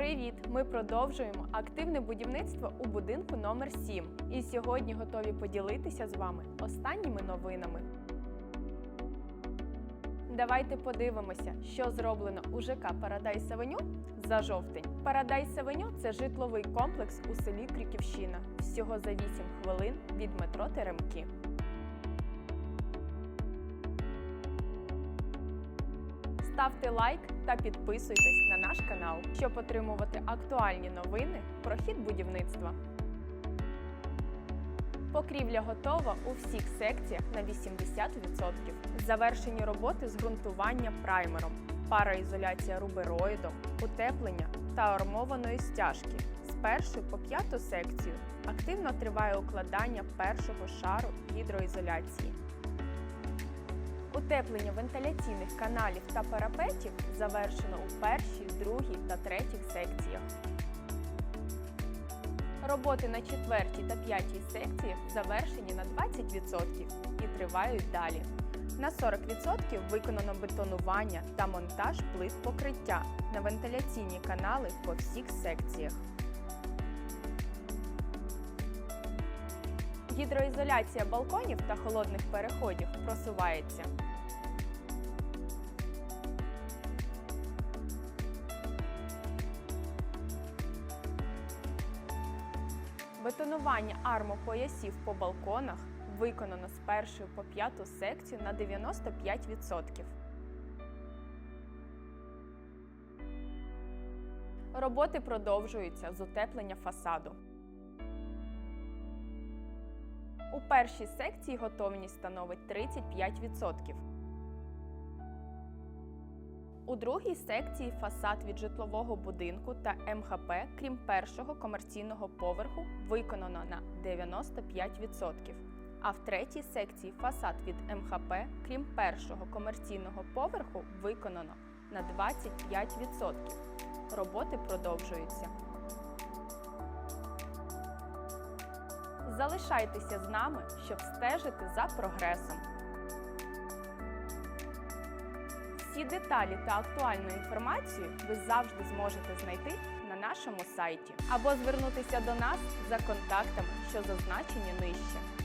Привіт! Ми продовжуємо активне будівництво у будинку номер 7 І сьогодні готові поділитися з вами останніми новинами. Давайте подивимося, що зроблено у ЖК Парадайс Авеню за жовтень. Парадайс Авеню це житловий комплекс у селі Крюківщина. Всього за 8 хвилин від метро Теремки. Ставте лайк та підписуйтесь на наш канал, щоб отримувати актуальні новини про хід будівництва. Покрівля готова у всіх секціях на 80%. Завершені роботи з ґрунтування праймером, пароізоляція рубероїдом, утеплення та армованої стяжки. З першої по п'яту секцію активно триває укладання першого шару гідроізоляції. Утеплення вентиляційних каналів та парапетів завершено у першій, другій та третій секціях. Роботи на четвертій та п'ятій секціях завершені на 20% і тривають далі. На 40% виконано бетонування та монтаж плит покриття на вентиляційні канали по всіх секціях. Гідроізоляція балконів та холодних переходів просувається. Бетонування армопоясів по балконах виконано з першої по п'яту секцію на 95%. Роботи продовжуються з утеплення фасаду. У першій секції готовність становить 35%. У другій секції фасад від житлового будинку та МХП, крім першого комерційного поверху, виконано на 95%. А в третій секції фасад від МХП, крім першого комерційного поверху, виконано на 25%. Роботи продовжуються. Залишайтеся з нами, щоб стежити за прогресом. Всі деталі та актуальну інформацію ви завжди зможете знайти на нашому сайті або звернутися до нас за контактами, що зазначені нижче.